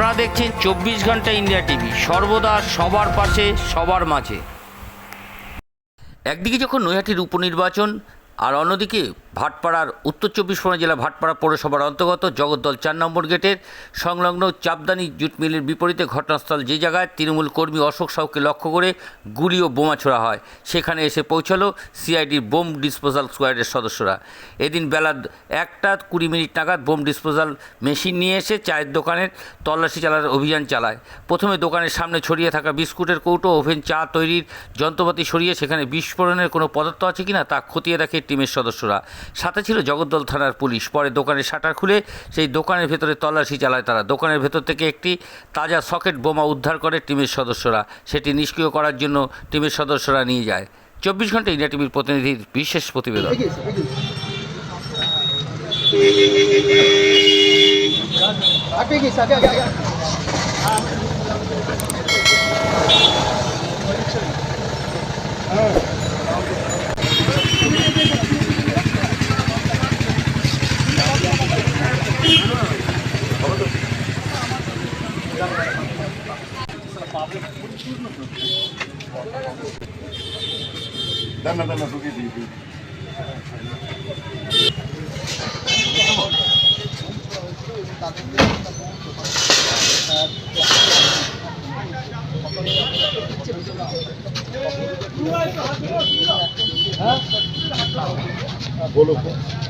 আপনারা দেখছেন চব্বিশ ঘণ্টা ইন্ডিয়া টিভি। সর্বদা সবার পাশে, সবার মাঝে। একদিকে যখন নৈহাটির উপনির্বাচন, আর অন্যদিকে ভাটপাড়ার উত্তর চব্বিশ পরগনা জেলা ভাটপাড়া পৌরসভার অন্তর্গত জগদ্দল চার নম্বর গেটের সংলগ্ন চাপদানি জুট মিলের বিপরীতে ঘটনাস্থল যে জায়গায় তৃণমূল কর্মী অশোক সাউকে লক্ষ্য করে গুলি ও বোমা ছোড়া হয়। সেখানে এসে পৌঁছালো সিআইডির বোম ডিসপোজাল স্কোয়াডের সদস্যরা। এদিন বেলা একটা কুড়ি মিনিট নাগাদ বোম ডিসপোজাল মেশিন নিয়ে এসে চায়ের দোকানের তল্লাশি চালার অভিযান চালায়। প্রথমে দোকানের সামনে ছড়িয়ে থাকা বিস্কুটের কৌটো, ওভেন, চা তৈরির যন্ত্রপাতি সরিয়ে সেখানে বিস্ফোরণের কোনো পদার্থ আছে কিনা তা খতিয়ে দেখে টিমের সদস্যরা। সাথে ছিল জগদ্দল থানার পুলিশ। পরে দোকানের শাটার খুলে সেই দোকানের ভেতরে তল্লাশি চালায় তারা। দোকানের ভেতর থেকে একটি তাজা সকেট বোমা উদ্ধার করে টিমের সদস্যরা। সেটি নিষ্ক্রিয় করার জন্য টিমের সদস্যরা নিয়ে যায়। চব্বিশ ঘণ্টা ইন্ডিয়া টিভির প্রতিনিধির বিশেষ প্রতিবেদন। आगे দানা দানা ঢুকিয়ে দিই দিই। বলো এখানে দেখো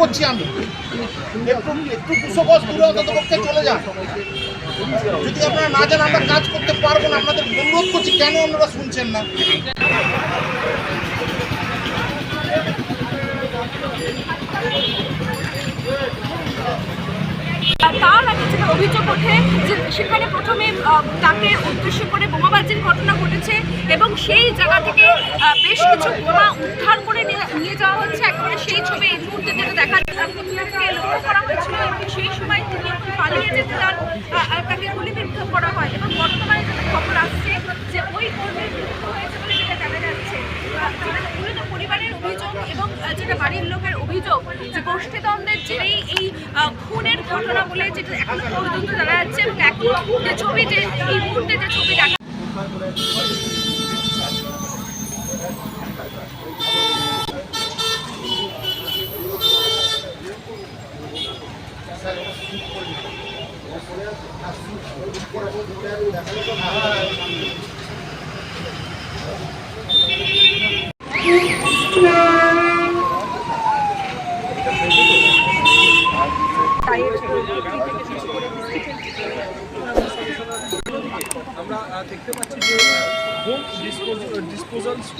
করছি আমি? একটু একটু দুশো গজ দূরে অন্তত পক্ষে চলে যান। যদি আপনারা না আমরা কাজ করতে পারব না। আপনাদের অনুরোধ করছি, কেন আপনারা শুনছেন না? তার আগে যেটা অভিযোগ ওঠে যে সেখানে প্রথমে তাকে উদ্দেশ্য করে বোমাবাজির ঘটনা ঘটেছে এবং সেই জায়গা থেকে বেশ কিছু বোমা উদ্ধার করে নিয়ে নিয়ে যাওয়া হচ্ছে একেবারে সেই ছবি এই মুহূর্তে যেটা সেই সময় তিনি পালিয়ে যেতে তার তাকে গুলিবিদ্ধ করা হয়। এবং যেটা বাড়ির লোকের অভিযোগ যে গোষ্ঠীদ্বন্দ্বের জেরেই এই খুনের ঘটনা বলে যেটা এখনও যাচ্ছে। যে ছবি যে এই মুহূর্তে যে ছবি দেখা আমরা দেখতে পাচ্ছি যে বোম ডিসপোজাল